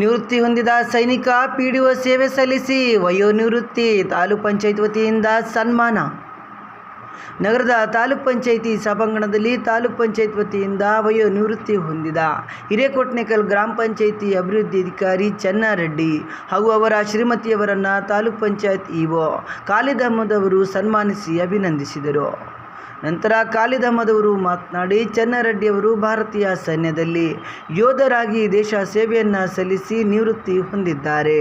ನಿವೃತ್ತಿ ಹೊಂದಿದ ಸೈನಿಕ ಪಿ ಡಿ ಒ ಸೇವೆ ಸಲ್ಲಿಸಿ ವಯೋನಿವೃತ್ತಿ ತಾಲೂಕ್ ಪಂಚಾಯತ್ ವತಿಯಿಂದ ಸನ್ಮಾನ. ನಗರದ ತಾಲೂಕ್ ಪಂಚಾಯಿತಿ ಸಭಾಂಗಣದಲ್ಲಿ ತಾಲೂಕ್ ಪಂಚಾಯತ್ ವತಿಯಿಂದ ವಯೋನಿವೃತ್ತಿ ಹೊಂದಿದ ಹಿರೇಕೊಟ್ನೇಕಲ್ ಗ್ರಾಮ ಪಂಚಾಯಿತಿ ಅಭಿವೃದ್ಧಿ ಅಧಿಕಾರಿ ಚನ್ನಾರೆಡ್ಡಿ ಹಾಗೂ ಅವರ ಶ್ರೀಮತಿಯವರನ್ನು ತಾಲೂಕ್ ಪಂಚಾಯತ್ ಇಒ ಖಾಲಿದ್ ಅಹಮದ್ ಸನ್ಮಾನಿಸಿ ಅಭಿನಂದಿಸಿದರು. ನಂತರ ಕಾಲಿದಮ್ಮದವರು ಮಾತನಾಡಿ, ಚನ್ನರೆಡ್ಡಿಯವರು ಭಾರತೀಯ ಸೈನ್ಯದಲ್ಲಿ ಯೋಧರಾಗಿ ದೇಶ ಸೇವೆಯನ್ನು ಸಲ್ಲಿಸಿ ನಿವೃತ್ತಿ ಹೊಂದಿದ್ದಾರೆ.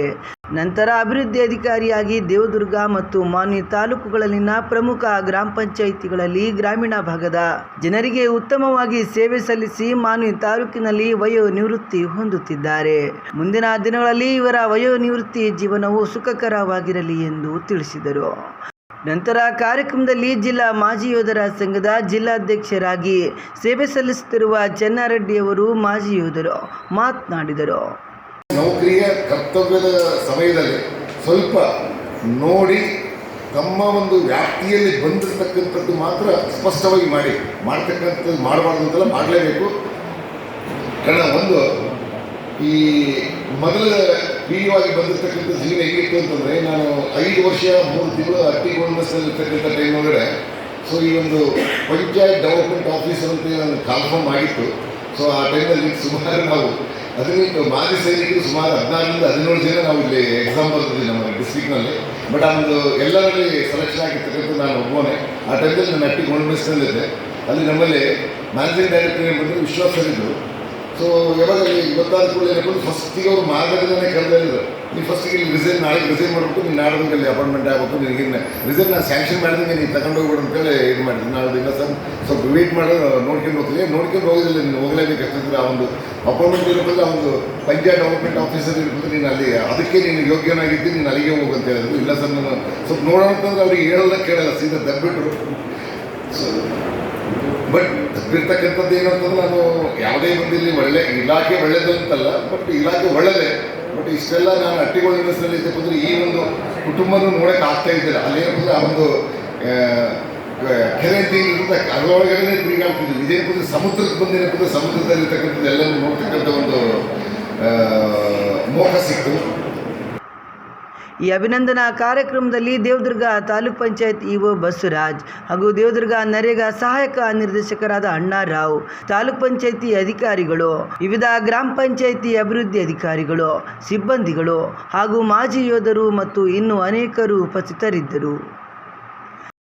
ನಂತರ ಅಭಿವೃದ್ಧಿ ಅಧಿಕಾರಿಯಾಗಿ ದೇವದುರ್ಗ ಮತ್ತು ಮಾನ್ವಿ ತಾಲೂಕುಗಳಲ್ಲಿನ ಪ್ರಮುಖ ಗ್ರಾಮ ಪಂಚಾಯಿತಿಗಳಲ್ಲಿ ಗ್ರಾಮೀಣ ಭಾಗದ ಜನರಿಗೆ ಉತ್ತಮವಾಗಿ ಸೇವೆ ಸಲ್ಲಿಸಿ ಮಾನ್ವಿ ತಾಲೂಕಿನಲ್ಲಿ ವಯೋ ನಿವೃತ್ತಿ ಹೊಂದುತ್ತಿದ್ದಾರೆ. ಮುಂದಿನ ದಿನಗಳಲ್ಲಿ ಇವರ ವಯೋ ನಿವೃತ್ತಿ ಜೀವನವು ಸುಖಕರವಾಗಿರಲಿ ಎಂದು ತಿಳಿಸಿದರು. ನಂತರ ಕಾರ್ಯಕ್ರಮದಲ್ಲಿ ಜಿಲ್ಲಾ ಮಾಜಿ ಯೋಧರ ಸಂಘದ ಜಿಲ್ಲಾಧ್ಯಕ್ಷರಾಗಿ ಸೇವೆ ಸಲ್ಲಿಸುತ್ತಿರುವ ಚೆನ್ನಾರೆಡ್ಡಿಯವರು ಮಾಜಿ ಯೋಧರು ಮಾತನಾಡಿದರು. ನೌಕರಿಯ ಕರ್ತವ್ಯದ ಸಮಯದಲ್ಲಿ ಸ್ವಲ್ಪ ನೋಡಿ ತಮ್ಮ ಒಂದು ವ್ಯಾಪ್ತಿಯಲ್ಲಿ ಬಂದಿರತಕ್ಕಂಥದ್ದು ಮಾತ್ರ ಸ್ಪಷ್ಟವಾಗಿ ಮಾಡಿ, ಮಾಡ್ತಕ್ಕಂಥದ್ದು ಮಾಡಬಾರ್ದು ಅಂತೆಲ್ಲ ಮಾಡಲೇಬೇಕು. ಕಾರಣ ಒಂದು ಈ ಮೊದಲ ಪೀಳಿಯವಾಗಿ ಬಂದಿರತಕ್ಕಂಥ ಜೀವನ ಹೇಗಿತ್ತು ಅಂತಂದರೆ, ನಾನು ಐದು ವರ್ಷ, ಮೂರು ತಿಂಗಳು ಅಟ್ಟಿಗೊಂಡಲ್ಲಿರ್ತಕ್ಕಂಥ ಟೈಮ್ ಒಳಗಡೆ ಸೊ ಈ ಒಂದು ಪಂಚಾಯತ್ ಡೆವಲಪ್ಮೆಂಟ್ ಆಫೀಸರ್ ಅಂತ ನಾನು ಕನ್ಫರ್ಮ್ ಆಗಿತ್ತು. ಸೊ ಆ ಟೈಮಲ್ಲಿ ಸುಮಾರು ನಾವು ಹದಿನೆಂಟು ಮಾಜಿ ಸೈನಿಕರು ಸುಮಾರು ಹದಿನಾರರಿಂದ ಹದಿನೇಳು ಜನ ನಾವು ಇಲ್ಲಿ ಎಕ್ಸಾಮ್ ಬರ್ತಿದ್ವಿ ನಮ್ಮ ಡಿಸ್ಟಿಕ್ನಲ್ಲಿ ಬಟ್ ಆ ಒಂದು ಎಲ್ಲರಲ್ಲಿ ಸೆಲೆಕ್ಷನ್ ಆಗಿರ್ತಕ್ಕಂಥ ನಾನು ಒಬ್ಬನೇ ಆ ಟೈಮಲ್ಲಿ ನಾನು ಅಟ್ಟಿ ಗೊಂಡಲ್ಲಿದ್ದೆ ಅಲ್ಲಿ ನಮ್ಮಲ್ಲಿ ಮ್ಯಾನೇಜಿಂಗ್ ಡೈರೆಕ್ಟರ್ ಏನು ವಿಶ್ವಾಸ ವಿಶ್ವಾಸರಿದ್ದರು ಸೊ ಯಾವಾಗ ಅಲ್ಲಿ ಗೊತ್ತಾದ ಕೂಡ ಏನಪ್ಪ ಫಸ್ಟಿಗೆ ಅವರು ಮಾರ್ಗದಲ್ಲೇ ಕರೆದಿದ್ರು ನೀವು ಫಸ್ಟಿಗೆ ಇಲ್ಲಿ ರಿಸೈನ್ ನಾಳೆ ರಿಸೈನ್ ಮಾಡಬೇಕು ನೀನು ನಾಡ್ದಂಗೆ ಅಲ್ಲಿ ಅಪಾಯಿಂಟ್ಮೆಂಟ್ ಆಗಬೇಕು ನಿನಗೆ ರಿಸೈನ್ ನಾನು ಸ್ಯಾಂಕ್ಷನ್ ಮಾಡಿದ್ದೀನಿ ನೀನು ತಗೊಂಡೋಗ್ಬಿಡು ಅಂತೇಳಿ ಇದು ಮಾಡಿದ್ವಿ ನಾಳೆ ಇಲ್ಲ ಸರ್ ಸ್ವಲ್ಪ ವೇಟ್ ಮಾಡಿ, ನೋಡ್ಕೊಂಡು ಹೋಗ್ತೀನಿ ನೋಡ್ಕೊಂಡು ಹೋಗೋದಿಲ್ಲ ನೀನು ಹೋಗಲೇಬೇಕು ಅಷ್ಟಂದ್ರೆ ಆ ಒಂದು ಅಪಾಯಿಂಟ್ಮೆಂಟ್ ಇರಬೇಕು ಆ ಒಂದು ಪಂಚಾಯತ್ ಡೆವಲಪ್ಮೆಂಟ್ ಆಫೀಸರ್ ಇರ್ಬೇಕು ನೀನು ಅಲ್ಲಿ, ಅದಕ್ಕೆ ನೀನು ಯೋಗ್ಯನಾಗಿದ್ದು ನೀನು ಅಲ್ಲಿಗೆ ಹೋಗು ಅಂತ ಹೇಳಿದ್ರು. ಇಲ್ಲ ಸರ್, ನಾನು ಸ್ವಲ್ಪ ನೋಡೋಣ ಅಂತಂದ್ರೆ ಅವ್ರಿಗೆ ಹೇಳೋಲ್ಲ, ಕೇಳಲ್ಲ, ಸೀದಾ ದಬ್ಬಿಟ್ರು ಸೊ ಬಟ್ ತಪ್ಪಿರ್ತಕ್ಕಂಥದ್ದು ಏನಂತಂದ್ರೆ ನಾನು ಯಾವುದೇ ಬಂದಿಲ್ಲಿ ಒಳ್ಳೆ ಇಲಾಖೆ ಒಳ್ಳೇದು ಅಂತಲ್ಲ ಬಟ್ ಇಲಾಖೆ ಒಳ್ಳೆಯದೇ ಬಟ್ ಇಷ್ಟೆಲ್ಲ ನಾನು ಅಟ್ಟಿಗಳ ಇದ್ದಪ್ಪ ಅಂದ್ರೆ ಈ ಒಂದು ಕುಟುಂಬನೂ ನೋಡೋಕೆ ಆಗ್ತಾ ಇದ್ದಿಲ್ಲ. ಏನಂದ್ರೆ ಆ ಒಂದು ಕೆರೆ ಇರುತ್ತೆ. ಅದರೊಳಗಡೆ ತಿರುಗಾಡ್ತಿದ್ವಿ ಇದೇನಪ್ಪ ಸಮುದ್ರಕ್ಕೆ ಬಂದೇನಪ್ಪ ಸಮುದ್ರದಲ್ಲಿರ್ತಕ್ಕಂಥದ್ದು ಎಲ್ಲರೂ ನೋಡ್ತಕ್ಕಂಥ ಒಂದು ಮೋಹ ಸಿಕ್ತು. ಈ ಅಭಿನಂದನಾ ಕಾರ್ಯಕ್ರಮದಲ್ಲಿ ದೇವದುರ್ಗ ತಾಲೂಕ್ ಪಂಚಾಯತ್ ಇಒ ಬಸವರಾಜ್ ಹಾಗೂ ದೇವದುರ್ಗ ನರೇಗಾ ಸಹಾಯಕ ನಿರ್ದೇಶಕರಾದ ಅಣ್ಣಾರಾವ್ ತಾಲೂಕ್ ಪಂಚಾಯತಿ ಅಧಿಕಾರಿಗಳು, ವಿವಿಧ ಗ್ರಾಮ ಪಂಚಾಯತಿ ಅಭಿವೃದ್ಧಿ ಅಧಿಕಾರಿಗಳು, ಸಿಬ್ಬಂದಿಗಳು ಹಾಗೂ ಮಾಜಿ ಯೋಧರು ಮತ್ತು ಇನ್ನೂ ಅನೇಕರು ಉಪಸ್ಥಿತರಿದ್ದರು.